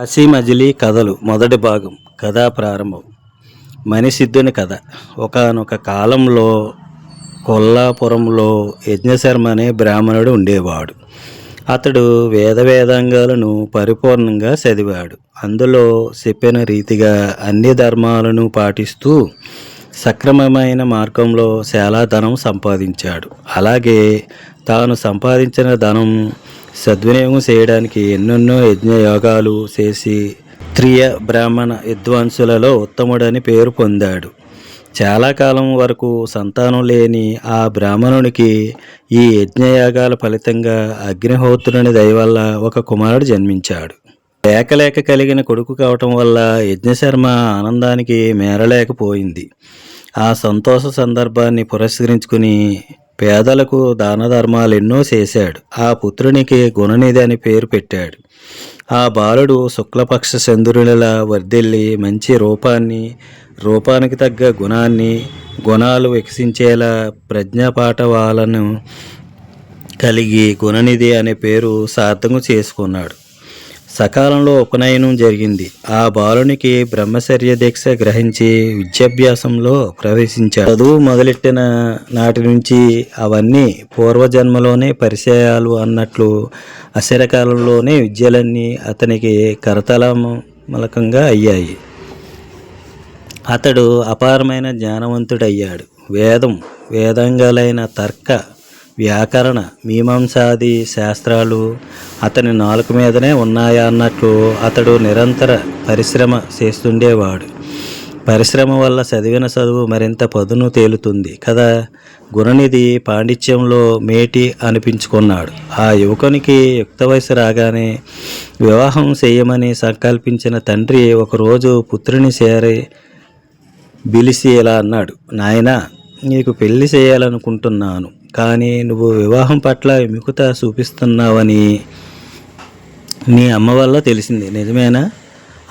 కాశీ మజిలీ కథలు మొదటి భాగం కథా ప్రారంభం. మణిసిద్ధుని కథ. ఒకానొక కాలంలో కొల్లాపురంలో యజ్ఞశర్మ అనే బ్రాహ్మణుడు ఉండేవాడు. అతడు వేద వేదాంగాలను పరిపూర్ణంగా చదివాడు. అందులో చెప్పిన రీతిగా అన్ని ధర్మాలను పాటిస్తూ సక్రమమైన మార్గంలో చాలా ధనం సంపాదించాడు. అలాగే తాను సంపాదించిన ధనం సద్వినియోగం చేయడానికి ఎన్నెన్నో యజ్ఞయోగాలు చేసి త్రియ బ్రాహ్మణ విద్వాంసులలో ఉత్తముడని పేరు పొందాడు. చాలా కాలం వరకు సంతానం లేని ఆ బ్రాహ్మణునికి ఈ యజ్ఞయాగాల ఫలితంగా అగ్నిహోత్రుని దయవల్ల ఒక కుమారుడు జన్మించాడు. లేకలేక కలిగిన కొడుకు కావటం వల్ల యజ్ఞశర్మ ఆనందానికి మేరలేకపోయింది. ఆ సంతోష సందర్భాన్ని పురస్కరించుకుని పేదలకు దాన ఎన్నో చేశాడు. ఆ పుత్రునికి గుణనిధి అని పేరు పెట్టాడు. ఆ బాలుడు శుక్లపక్ష చంద్రునిలా వర్ధిల్లి మంచి రూపాన్ని రూపానికి తగ్గ గుణాన్ని గుణాలు వికసించేలా ప్రజ్ఞాపాఠవాలను కలిగి గుణనిధి అనే పేరు సార్థకం చేసుకున్నాడు. సకాలంలో ఉపనయనం జరిగింది. ఆ బాలునికి బ్రహ్మచర్య దీక్ష గ్రహించి విద్యాభ్యాసంలో ప్రవేశించాడు. చదువు మొదలెట్టిన నాటి నుంచి అవన్నీ పూర్వజన్మలోనే పరిచయాలు అన్నట్లు అశరకాలంలోనే విద్యలన్నీ అతనికి కరతలమలకంగా అయ్యాయి. అతడు అపారమైన జ్ఞానవంతుడయ్యాడు. వేదం వేదంగాలైన తర్క వ్యాకరణ మీమాంసాది శాస్త్రాలు అతని నాలుక మీదనే ఉన్నాయా అన్నట్లు అతడు నిరంతర పరిశ్రమ చేస్తుండేవాడు. పరిశ్రమ వల్ల చదివిన చదువు మరింత పదును తేలుతుంది కదా? గుణనిధి పాండిత్యంలో మేటి అనిపించుకున్నాడు. ఆ యువకునికి యుక్త వయసు రాగానే వివాహం చేయమని సంకల్పించిన తండ్రి ఒకరోజు పుత్రుని చేరి పిలిచి ఇలా అన్నాడు నాయన నీకు పెళ్ళి చేయాలనుకుంటున్నాను. కానీ నువ్వు వివాహం పట్ల విముఖత చూపిస్తున్నావని నీ అమ్మ వల్ల తెలిసింది. నిజమేనా?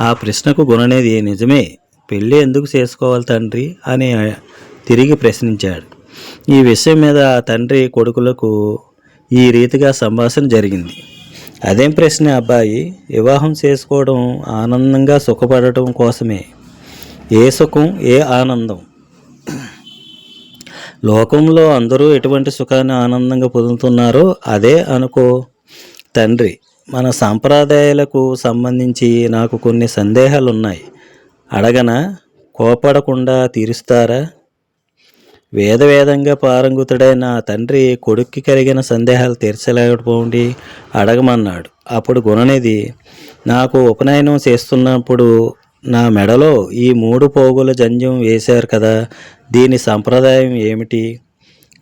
ఆ ప్రశ్నకు గుణనేది నిజమే. పెళ్ళి ఎందుకు చేసుకోవాలి తండ్రి? అని తిరిగి ప్రశ్నించాడు. ఈ విషయం మీద ఆ తండ్రి కొడుకులకు ఈ రీతిగా సంభాషణ జరిగింది. అదేం ప్రశ్న అబ్బాయి? వివాహం చేసుకోవడం ఆనందంగా సుఖపడటం కోసమే. ఏ సుఖం? ఏ ఆనందం? లోకంలో అందరూ ఎటువంటి సుఖాన్ని ఆనందంగా పొందుతున్నారో అదే అనుకో. తండ్రి మన సాంప్రదాయాలకు సంబంధించి నాకు కొన్ని సందేహాలు ఉన్నాయి అడగనా? కోపడకుండా తీరుస్తారా? వేద వేదంగా పారంగుతుడైన తండ్రి కొడుక్కి కలిగిన సందేహాలు తీర్చలేకపోండి అడగమన్నాడు. అప్పుడు గుణనిధి నాకు ఉపనయనం చేస్తున్నప్పుడు నా మెడలో ఈ మూడు పోగుల జంజం వేశారు కదా దీని సంప్రదాయం ఏమిటి?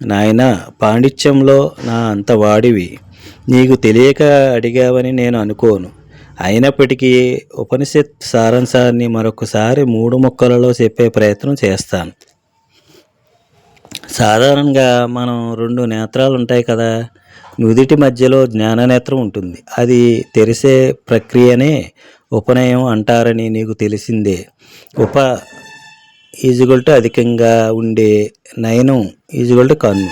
నాయన పాండిత్యంలో నా అంత వాడివి. నీకు తెలియక అడిగావని నేను అనుకోను. అయినప్పటికీ ఉపనిషత్ సారాంశాన్ని మరొకసారి మూడు ముక్కలలో చెప్పే ప్రయత్నం చేస్తాను. సాధారణంగా మనం రెండు నేత్రాలు ఉంటాయి కదా నుదిటి మధ్యలో జ్ఞాననేత్రం ఉంటుంది. అది తెరిసే ప్రక్రియనే ఉపనయం అంటారని నీకు తెలిసిందే. ఉప ఈజుగల్టు అధికంగా ఉండే నయనం ఈజుగల్టు కన్ను.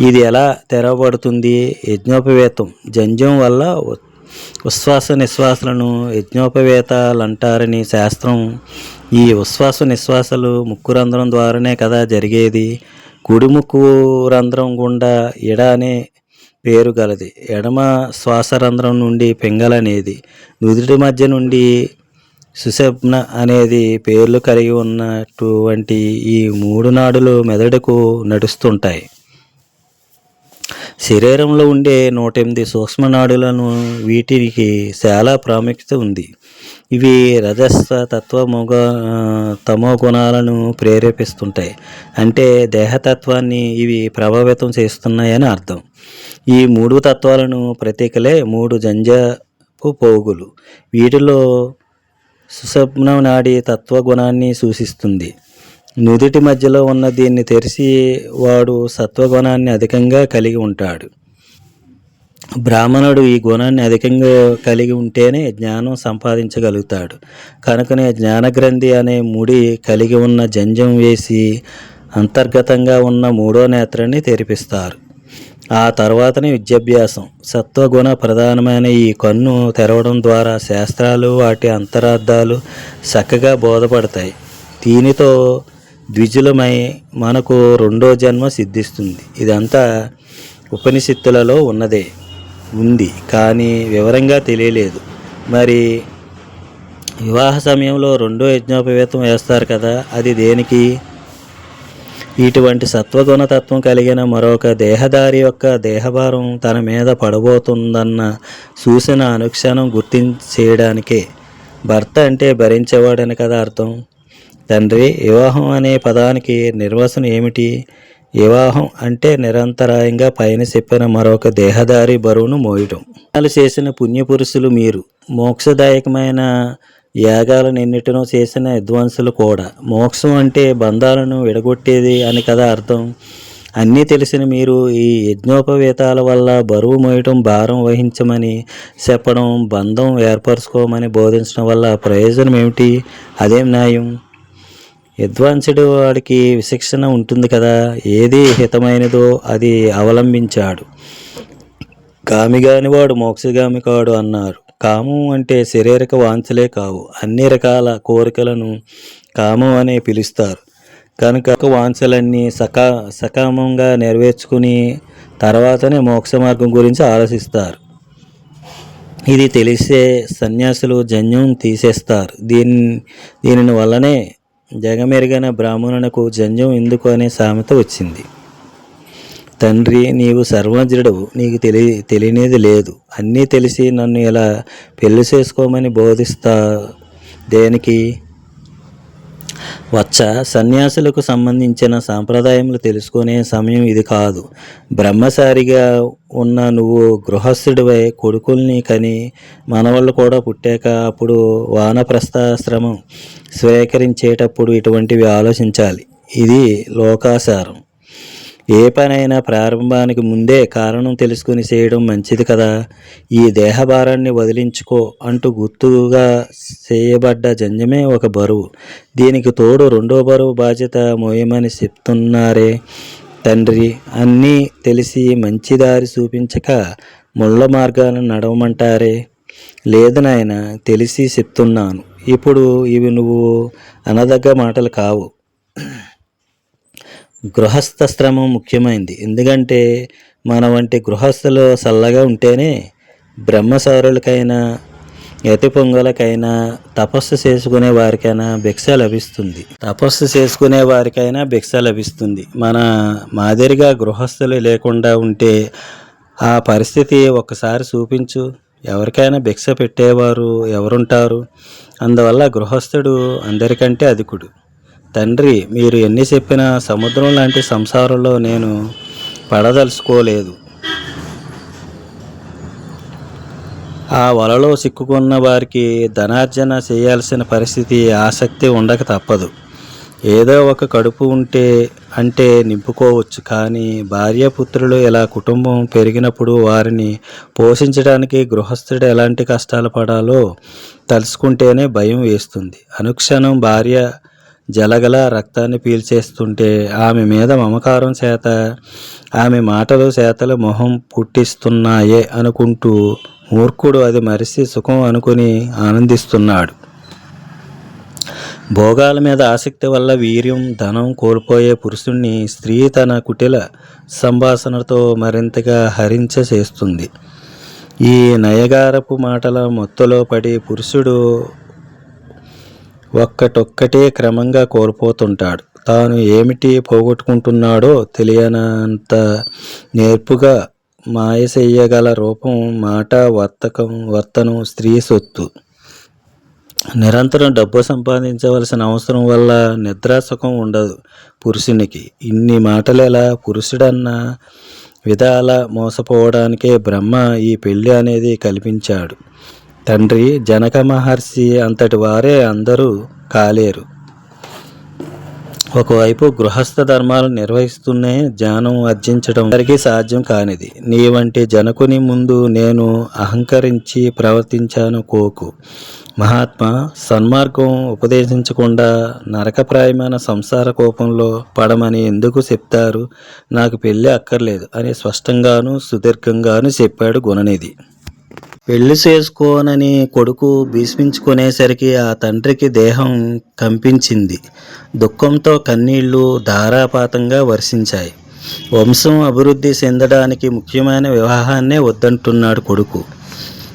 ఇది ఎలా తెరవబడుతుంది? యజ్ఞోపవేతం. జంజం వల్ల ఉశ్వాస నిశ్వాసలను యజ్ఞోపవేతాలు అంటారని శాస్త్రం. ఈ ఉశ్వాస నిశ్వాసాలు ముక్కు రంధ్రం ద్వారానే కదా జరిగేది. కుడి ముక్కు రంధ్రం గుండా ఎడ అనే పేరు గలది. ఎడమ శ్వాసరంధ్రం నుండి పింగళనేది నుదుటి మధ్య నుండి సుశబ్న అనేది పేర్లు కలిగి ఉన్నటువంటి ఈ మూడు నాడులు మెదడుకు నడుస్తుంటాయి. శరీరంలో ఉండే నూట ఎనిమిది సూక్ష్మ నాడులను వీటికి చాలా ప్రాముఖ్యత ఉంది. ఇవి రజస్స తత్వముగ తమో గుణాలను ప్రేరేపిస్తుంటాయి. అంటే దేహతత్వాన్ని ఇవి ప్రభావితం చేస్తున్నాయని అర్థం. ఈ మూడు తత్వాలను ప్రతీకలే మూడు జంజపు పోగులు. వీటిలో సుషప్న నాడి తత్వగుణాన్ని సూచిస్తుంది. నుదుటి మధ్యలో ఉన్న దీన్ని తెరిచి వాడు సత్వగుణాన్ని అధికంగా కలిగి ఉంటాడు. బ్రాహ్మణుడు ఈ గుణాన్ని అధికంగా కలిగి ఉంటేనే జ్ఞానం సంపాదించగలుగుతాడు. కనుకనే జ్ఞానగ్రంథి అనే ముడి కలిగి ఉన్న జంజం వేసి అంతర్గతంగా ఉన్న మూడో నేత్రాన్ని తెరిపిస్తారు. ఆ తర్వాతనే విద్యాభ్యాసం. సత్వగుణ ప్రధానమైన ఈ కన్ను తెరవడం ద్వారా శాస్త్రాలు వాటి అంతరార్థాలు చక్కగా బోధపడతాయి. దీనితో ద్విజులమై మనకు రెండో జన్మ సిద్ధిస్తుంది. ఇదంతా ఉపనిషత్తులలో ఉన్నదే ఉంది కానీ వివరంగా తెలియలేదు. మరి వివాహ సమయంలో రెండో యజ్ఞోపవేతం వేస్తారు కదా అది దేనికి? ఇటువంటి సత్వగుణతత్వం కలిగిన మరొక దేహదారి యొక్క దేహభారం తన మీద పడబోతుందన్న సూచన అనుక్షణం గుర్తించేయడానికే. భర్త అంటే భరించేవాడని కదా అర్థం? తండ్రి వివాహం అనే పదానికి నిర్వచనం ఏమిటి? వివాహం అంటే నిరంతరాయంగా పైన చెప్పిన మరొక దేహదారి బరువును మోయటం. వాళ్ళు చేసిన పుణ్యపురుషులు మీరు. మోక్షదాయకమైన యాగాలనెన్నిటినో చేసిన విద్వాంసులు కూడా. మోక్షం అంటే బంధాలను విడగొట్టేది అని కదా అర్థం? అన్నీ తెలిసిన మీరు ఈ యజ్ఞోపవేతాల వల్ల బరువు మోయటం భారం వహించమని చెప్పడం బంధం ఏర్పరచుకోమని బోధించడం వల్ల ప్రయోజనం ఏమిటి? అదేం న్యాయం? విద్వాంసుడు వాడికి విశిక్షణ ఉంటుంది కదా ఏది హితమైనదో అది అవలంబించాడు. కామిగాని వాడు మోక్షగామి కాడు అన్నారు. కామం అంటే శారీరక వాంఛలే కావు. అన్ని రకాల కోరికలను కామం అనే పిలుస్తారు. కనుక వాంఛలన్నీ సకా సకామంగా నెరవేర్చుకుని తర్వాతనే మోక్ష మార్గం గురించి ఆలోచిస్తారు. ఇది తెలిసే సన్యాసులు జన్యం తీసేస్తారు. దీని దీనిని వల్లనే జగమెరిగిన బ్రాహ్మణునకు జన్యం ఎందుకు అనే సామెత వచ్చింది. తండ్రి నీవు సర్వజ్ఞుడవు నీకు తెలి తెలియనేది లేదు. అన్నీ తెలిసి నన్ను ఇలా పెళ్ళి చేసుకోమని బోధిస్తా దేనికి? వచ్చ సన్యాసులకు సంబంధించిన సాంప్రదాయములు తెలుసుకునే సమయం ఇది కాదు. బ్రహ్మచారిగా ఉన్న నువ్వు గృహస్థుడివై కొడుకుల్ని కని మనవాళ్ళు కూడా పుట్టాక అప్పుడు వానప్రస్థాశ్రమం స్వీకరించేటప్పుడు ఇటువంటివి ఆలోచించాలి. ఇది లోకాసారం. ఏ పనైనా ప్రారంభానికి ముందే కారణం తెలుసుకుని చేయడం మంచిది కదా. ఈ దేహభారాన్ని వదిలించుకో అంటూ గుర్తుగా చేయబడ్డ జంజమే ఒక బరువు. దీనికి తోడు రెండో బరువు బాధ్యత మోయమని చెప్తున్నారే తండ్రి. అన్నీ తెలిసి మంచి దారి చూపించక ముళ్ళ మార్గాలను నడవమంటారే? లేదు నాయన తెలిసి చెప్తున్నాను. ఇప్పుడు ఇవి నువ్వు అనదగ్గ మాటలు కావు. గృహస్థ శ్రమం ముఖ్యమైనది ఎందుకంటే మన వంటి గృహస్థులు చల్లగా ఉంటేనే బ్రహ్మసారులకైనా యతి పొంగలకైనా తపస్సు చేసుకునే వారికైనా భిక్ష లభిస్తుంది. తపస్సు చేసుకునే వారికైనా భిక్ష లభిస్తుంది. మన మాదిరిగా గృహస్థులు లేకుండా ఉంటే ఆ పరిస్థితి ఒక్కసారి చూపించు. ఎవరికైనా భిక్ష పెట్టేవారు ఎవరుంటారు? అందువల్ల గృహస్థుడు అందరికంటే అధికుడు. తండ్రి మీరు ఎన్ని చెప్పినా సముద్రం లాంటి సంసారంలో నేను పడదలుచుకోలేదు. ఆ వలలో సిక్కుకున్న వారికి ధనార్జన చేయాల్సిన పరిస్థితి ఆసక్తి ఉండక తప్పదు. ఏదో ఒక కడుపు ఉంటే అంటే నింపుకోవచ్చు. కానీ భార్యాపుత్రులు ఇలా కుటుంబం పెరిగినప్పుడు వారిని పోషించడానికి గృహస్థుడు ఎలాంటి కష్టాలు పడాలో తలుచుకుంటేనే భయం వేస్తుంది. అనుక్షణం భార్య జలగల రక్తాన్ని పీల్చేస్తుంటే ఆమె మీద మమకారం చేత ఆమె మాటలు చేతల మొహం పుట్టిస్తున్నాయే అనుకుంటూ మూర్ఖుడు అది మరిసి సుఖం అనుకుని ఆనందిస్తున్నాడు. భోగాల మీద ఆసక్తి వల్ల వీర్యం ధనం కోల్పోయే పురుషుణ్ణి స్త్రీ తన కుటిల సంభాషణతో మరింతగా హరించ చేస్తుంది ఈ నయగారపు మాటల మొత్తలో పడి పురుషుడు ఒక్కటొక్కటే క్రమంగా కోల్పోతుంటాడు. తాను ఏమిటి పోగొట్టుకుంటున్నాడో తెలియనంత నేర్పుగా మాయసేయగల రూపం మాట వర్తకం వర్తనం స్త్రీ సొత్తు. నిరంతరం డబ్బు సంపాదించవలసిన అవసరం వల్ల నిద్రాసుఖం ఉండదు పురుషునికి. ఇన్ని మాటలేలా పురుషుడన్న విధాల మోసపోవడానికే బ్రహ్మ ఈ పెళ్ళి అనేది కల్పించాడు. తండ్రి జనక మహర్షి అంతటి వారే అందరూ కాలేరు. ఒకవైపు గృహస్థ ధర్మాలు నిర్వహిస్తూనే జ్ఞానం ఆర్జించడం అందరికీ సాధ్యం కానిది. నీ వంటి జనకుని ముందు నేను అహంకరించి ప్రవర్తించాను కోకు. మహాత్మా సన్మార్గం ఉపదేశించకుండా నరకప్రాయమైన సంసార కోపంలో పడమని ఎందుకు చెప్తారు? నాకు పెళ్ళి అక్కర్లేదు అని స్పష్టంగాను సుదీర్ఘంగాను చెప్పాడు గుణనిధి. పెళ్ళి చేసుకోనని కొడుకు భీష్మించుకునేసరికి ఆ తండ్రికి దేహం కంపించింది. దుఃఖంతో కన్నీళ్ళు ధారాపాతంగా వర్షించాయి. వంశం అభివృద్ధి చెందడానికి ముఖ్యమైన వివాహాన్నే వద్దంటున్నాడు కొడుకు.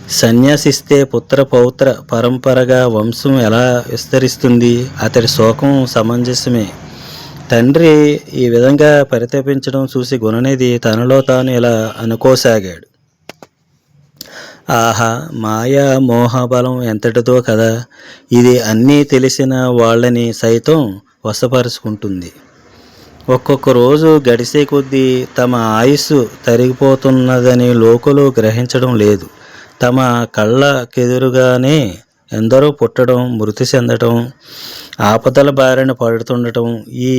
సన్యాసిస్తే పుత్ర పౌత్ర పరంపరగా వంశం ఎలా విస్తరిస్తుంది? అతడి శోకం సమంజసమే. తండ్రి ఈ విధంగా పరితపించడం చూసి గుణనిధి తనలో తాను ఇలా అనుకోసాగాడు. ఆహా మాయా మోహబలం ఎంతటిదో కదా. ఇది అన్నీ తెలిసిన వాళ్ళని సైతం వశపరుచుకుంటుంది. ఒక్కొక్క రోజు గడిసే కొద్దీ తమ ఆయుస్సు తరిగిపోతున్నదని లోకులు గ్రహించడం లేదు. తమ కళ్ళకెదురుగానే ఎందరో పుట్టడం మృతి చెందడం ఆపదల బారిన పడుతుండటం ఈ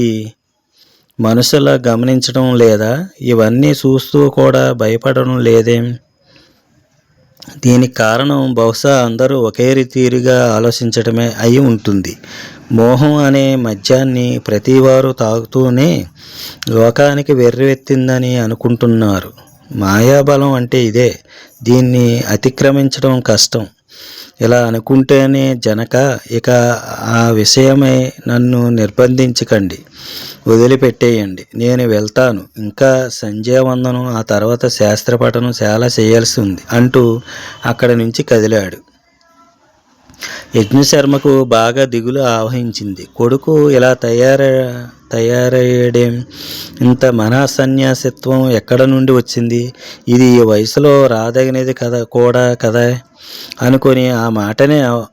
మనుషుల గమనించడం లేదా? ఇవన్నీ చూస్తూ కూడా భయపడడం లేదేం? దీనికి కారణం బహుశా అందరూ ఒకే రీతిగా ఆలోచించడమే అయి ఉంటుంది. మోహం అనే మద్యాన్ని ప్రతివారు తాగుతూనే లోకానికి వెర్రెత్తిందని అనుకుంటున్నారు. మాయాబలం అంటే ఇదే. దీన్ని అతిక్రమించడం కష్టం. ఇలా అనుకుంటేనే జనక ఇక ఆ విషయమై నన్ను నిర్బంధించకండి. వదిలిపెట్టేయండి. నేను వెళ్తాను. ఇంకా సంధ్యావందనం ఆ తర్వాత శాస్త్రపఠనం చాలా చేయాల్సి ఉంది అంటూ అక్కడి నుంచి కదిలాడు. యజ్ఞశర్మకు బాగా దిగులు ఆవహించింది. కొడుకు ఇలా తయార తయారయ్యడేం? ఇంత మనసన్యాసిత్వం ఎక్కడ నుండి వచ్చింది? ఇది ఈ వయసులో రాదగినది కదా కూడా కదా? అనుకొని ఆ మాటనే అవ-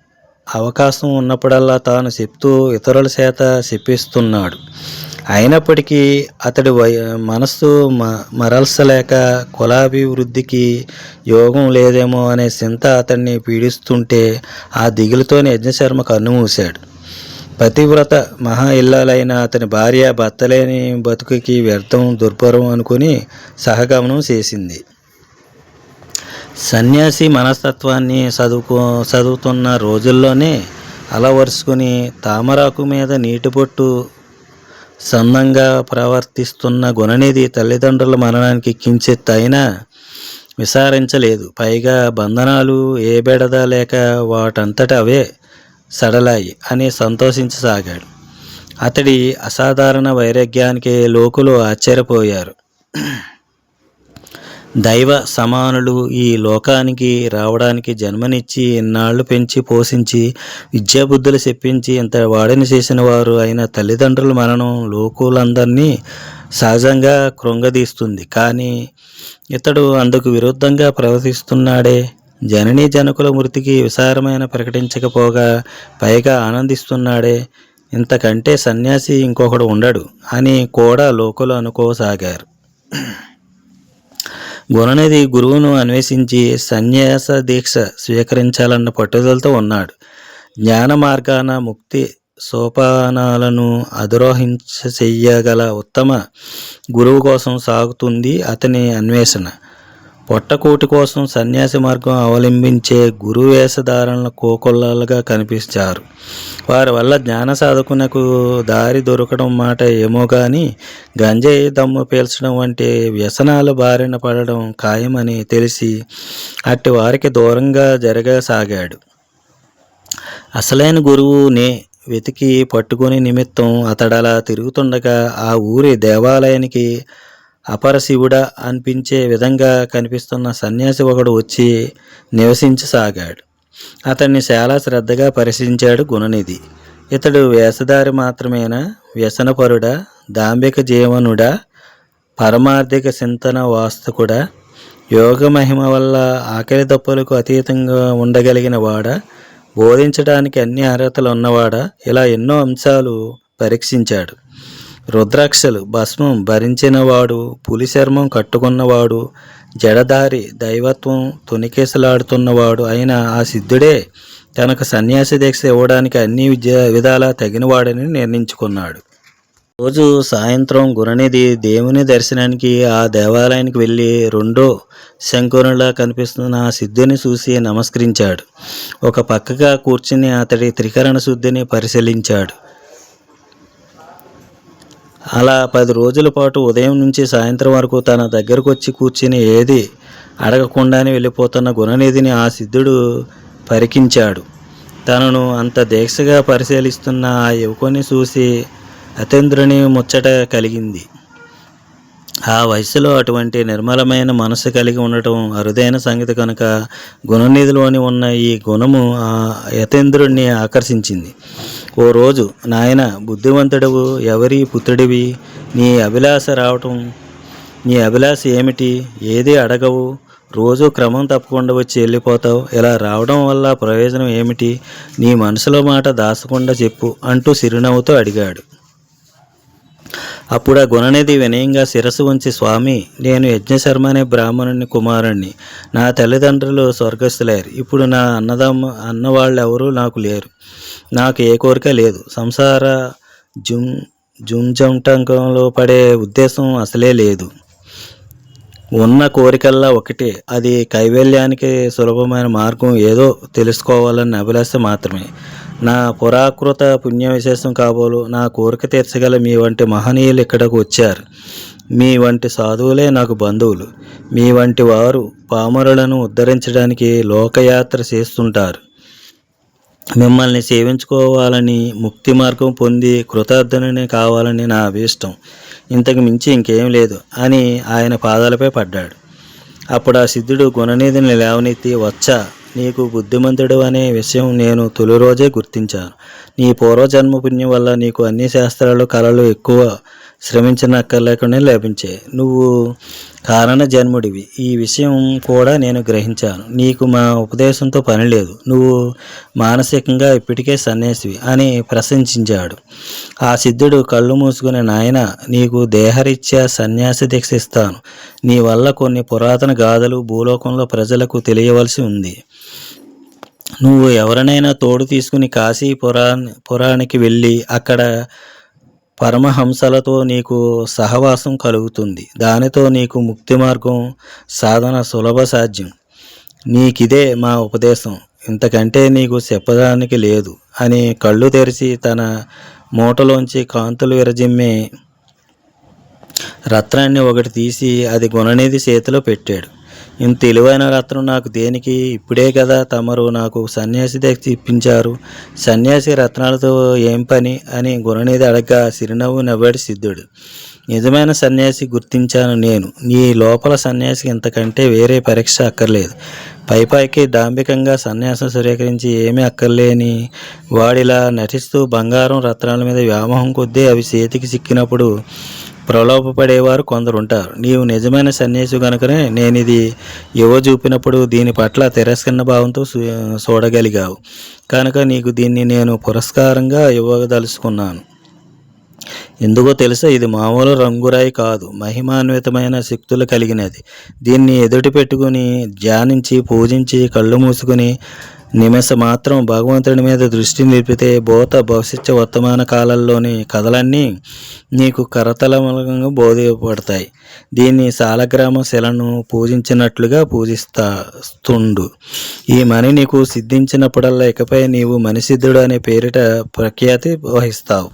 అవకాశం ఉన్నప్పుడల్లా తాను చెప్తూ ఇతరుల చేత చెప్పిస్తున్నాడు. అయినప్పటికీ అతడి మనస్సు మ మరల్సలేక కులాభివృద్ధికి యోగం లేదేమో అనే చింత అతన్ని పీడిస్తుంటే ఆ దిగులుతోనే యజ్ఞశర్మ కన్నుమూశాడు పతివ్రత మహా ఇల్లాలైన అతని భార్య భర్తలేని బతుకుకి వ్యర్థం దుర్భరం అనుకుని సహగమనం చేసింది. సన్యాసి మనస్తత్వాన్ని చదువుకో చదువుతున్న రోజుల్లోనే అలవరుచుకుని తామరాకు మీద నీటిపొట్టు సందంగా ప్రవర్తిస్తున్న గుణనిధి తల్లిదండ్రుల మరణానికి కించెత్ అయినా విసారించలేదు. పైగా బంధనాలు ఏ బెడద లేక వాటంతట అవే సడలాయి అని సంతోషించసాగాడు. అతడి అసాధారణ వైరాగ్యానికి లోకులు ఆశ్చర్యపోయారు. దైవ సమానులు ఈ లోకానికి రావడానికి జన్మనిచ్చి ఇన్నాళ్ళు పెంచి పోషించి విద్యాబుద్ధులు చెప్పించి ఇంత వాడిని చేసిన వారు అయిన తల్లిదండ్రుల మరణం లోకులందరినీ సహజంగా కృంగదీస్తుంది. కానీ ఇతడు అందుకు విరుద్ధంగా ప్రవర్తిస్తున్నాడే. జననీ జనకుల మృతికి విసారమైన ప్రకటించకపోగా పైగా ఆనందిస్తున్నాడే. ఇంతకంటే సన్యాసి ఇంకొకడు ఉండడు అని కూడా లోకులు అనుకోసాగారు. గుణనిధి గురువును అన్వేషించి సన్యాస దీక్ష స్వీకరించాలన్న పట్టుదలతో ఉన్నాడు. జ్ఞాన మార్గాన ముక్తి సోపానాలను అధిరోహించ చెయ్యగల ఉత్తమ గురువు కోసం సాగుతుంది అతని అన్వేషణ. పొట్టకూటి కోసం సన్యాసి మార్గం అవలంబించే గురు వేషధారణలు కోకొల్లలుగా కనిపించారు. వారి వల్ల జ్ఞాన సాధకునకు దారి దొరకడం మాట ఏమో కానీ గంజాయి దమ్ము పీల్చడం వంటి వ్యసనాల బారిన పడడం ఖాయమని తెలిసి అట్టి వారికి దూరంగా జరగసాగాడు. అసలైన గురువుని వెతికి పట్టుకుని నిమిత్తం అతడలా తిరుగుతుండగా ఆ ఊరి దేవాలయానికి అపరశివుడా అనిపించే విధంగా కనిపిస్తున్న సన్యాసి ఒకడు వచ్చి నివసించసాగాడు. అతన్ని చాలా శ్రద్ధగా పరిశీలించాడు గుణనిధి. ఇతడు వేషధారి మాత్రమేనా? వ్యసనపరుడా? దాంభిక జీవనుడా? పరమార్థిక చింతన వాస్తకుడా? యోగ మహిమ వల్ల ఆకలి తప్పులకు అతీతంగా ఉండగలిగిన వాడా? బోధించడానికి అన్ని అర్హతలు ఉన్నవాడా? ఇలా ఎన్నో అంశాలు పరీక్షించాడు. రుద్రాక్షలు భస్మం భరించినవాడు పులి చర్మం కట్టుకున్నవాడు జడదారి దైవత్వం తొనికేసలాడుతున్నవాడు అయిన ఆ సిద్ధుడే తనకు సన్యాసి దీక్ష ఇవ్వడానికి అన్ని విద్య విధాలా తగినవాడని నిర్ణయించుకున్నాడు. రోజు సాయంత్రం గుణనిధి దేవుని దర్శనానికి ఆ దేవాలయానికి వెళ్ళి రెండో శంకురులా కనిపిస్తున్న ఆ సిద్ధుని చూసి నమస్కరించాడు. ఒక పక్కగా కూర్చుని అతడి త్రికరణ శుద్ధిని పరిశీలించాడు. అలా పది రోజుల పాటు ఉదయం నుంచి సాయంత్రం వరకు తన దగ్గరకు వచ్చి కూర్చుని ఏది అడగకుండానే వెళ్ళిపోతున్న గుణనిధిని ఆ సిద్ధుడు పరికించాడు. తనను అంత దీక్షగా పరిశీలిస్తున్న ఆ యువకుని చూసి అతేంద్రుని ముచ్చట కలిగింది. ఆ వయసులో అటువంటి నిర్మలమైన మనసు కలిగి ఉండటం అరుదైన సంగతి కనుక గుణనిధిలోని ఉన్న ఈ గుణము ఆ యతేంద్రుణ్ణి ఆకర్షించింది. ఓ రోజు నాయన బుద్ధివంతుడవు ఎవరి పుత్రుడివి? నీ అభిలాష రావటం నీ అభిలాష ఏమిటి? ఏది అడగవు? రోజు క్రమం తప్పకుండా వచ్చి వెళ్ళిపోతావు. ఇలా రావడం వల్ల ప్రయోజనం ఏమిటి? నీ మనసులో మాట దాచకుండా చెప్పు అంటూ చిరునవ్వుతో అడిగాడు. అప్పుడు ఆ గుణనిధి వినయంగా శిరస్సు ఉంచి స్వామి నేను యజ్ఞశర్మ అనే బ్రాహ్మణుని కుమారుణ్ణి. నా తల్లిదండ్రులు స్వర్గస్థులేరు ఇప్పుడు నా అన్నదమ్మ అన్నవాళ్ళు ఎవరూ నాకు లేరు. నాకు ఏ కోరిక లేదు. సంసార జుం జుంజంటంకంలో పడే ఉద్దేశం అసలే లేదు. ఉన్న కోరికల్లా ఒకటే. అది కైవల్యానికి సులభమైన మార్గం ఏదో తెలుసుకోవాలని అభిలాష మాత్రమే. నా పురాకృత పుణ్య విశేషం కాబోలు నా కోరిక తీర్చగల మీ వంటి మహనీయులు ఇక్కడకు వచ్చారు. మీ వంటి సాధువులే నాకు బంధువులు. మీ వంటి వారు పామరులను ఉద్ధరించడానికి లోకయాత్ర చేస్తుంటారు. మిమ్మల్ని సేవించుకోవాలని ముక్తి మార్గం పొంది కృతార్థుని కావాలని నా అభీష్టం. ఇంతకు మించి ఇంకేం లేదు అని ఆయన పాదాలపై పడ్డాడు. అప్పుడు ఆ సిద్ధుడు గుణనిధిని లేవనెత్తి వచ్చా నీకు బుద్ధిమంతుడు అనే విషయం నేను తొలి రోజే గుర్తించాను. నీ పూర్వజన్మ పుణ్యం వల్ల నీకు అన్ని శాస్త్రాలు కళలు ఎక్కువ. శ్రమించనక్కర్లేకుండా లభించాయి నువ్వు కారణ జన్ముడివి. ఈ విషయం కూడా నేను గ్రహించాను. నీకు మా ఉపదేశంతో పని లేదు. నువ్వు మానసికంగా ఇప్పటికే సన్యాసివి అని ప్రశంసించాడు. ఆ సిద్ధుడు కళ్ళు మూసుకునే నాయన నీకు దేహరీత్యా సన్యాసి దీక్ష ఇస్తాను నీ వల్ల కొన్ని పురాతన గాథలు భూలోకంలో ప్రజలకు తెలియవలసి ఉంది. నువ్వు ఎవరినైనా తోడు తీసుకుని కాశీ పురా పురానికి వెళ్ళి అక్కడ పరమహంసలతో నీకు సహవాసం కలుగుతుంది. దానితో నీకు ముక్తి మార్గం సాధన సులభ సాధ్యం. నీకిదే మా ఉపదేశం. ఇంతకంటే నీకు చెప్పడానికి లేదు అని కళ్ళు తెరిచి తన మూటలోంచి కాంతులు విరజిమ్మే రత్నాన్ని ఒకటి తీసి అది గుణనిధి చేతిలో పెట్టాడు. ఇంత తెలివైన రత్నం నాకు దేనికి? ఇప్పుడే కదా తమరు నాకు సన్యాసి దగ్గర ఇప్పించారు సన్యాసి రత్నాలతో ఏం పని అని గుణనిధి అడగ్గా చిరునవ్వు నవ్వాడు సిద్ధుడు. నిజమైన సన్యాసి గుర్తించాను నేను. నీ లోపల సన్యాసికి ఇంతకంటే వేరే పరీక్ష అక్కర్లేదు. పైపైకి దాంభికంగా సన్యాసం స్వీకరించి ఏమీ అక్కర్లేని వాడిలా నటిస్తూ బంగారం రత్నాల మీద వ్యామోహం కొద్దీ అవి చేతికి చిక్కినప్పుడు ప్రలోభపడేవారు కొందరు ఉంటారు నీవు నిజమైన సన్యాసి కనుకనే నేను ఇది యువ చూపినప్పుడు దీని పట్ల తిరస్కరణ భావంతో చూడగలిగావు కనుక నీకు దీన్ని నేను పురస్కారంగా ఇవ్వదలుచుకున్నాను. ఎందుకో తెలుసా ఇది మామూలు రంగురాయి కాదు. మహిమాన్వితమైన శక్తులు కలిగినది. దీన్ని ఎదుటి పెట్టుకుని ధ్యానించి పూజించి కళ్ళు మూసుకుని నిమిష మాత్రం భగవంతుడి మీద దృష్టి నిలిపితే భూత భవిష్యత్తు వర్తమాన కాలంలోని కథలన్నీ నీకు కరతలములంగా బోధపడతాయి దీన్ని సాలగ్రామ శిలను పూజించినట్లుగా పూజిస్తాస్తుండు. ఈ మణి నీకు సిద్ధించినప్పుడల్లా ఇకపై నీవు మనిసిద్ధుడు అనే పేరిట ప్రఖ్యాతి వహిస్తావు.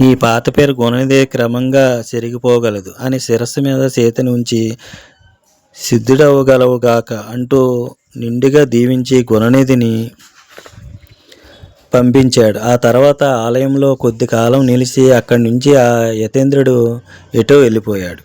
నీ పాత పేరు గుణనిదే క్రమంగా చెరిగిపోగలదు అని శిరస్సు మీద చేతిని ఉంచి సిద్ధుడవగలవుగాక అంటూ నిండుగా దీవించి గుణనిధిని పంపించాడు. ఆ తర్వాత ఆలయంలో కొద్ది కాలం నిలిచి అక్కడి నుంచి ఆ యతేంద్రుడు ఎటో వెళ్ళిపోయాడు.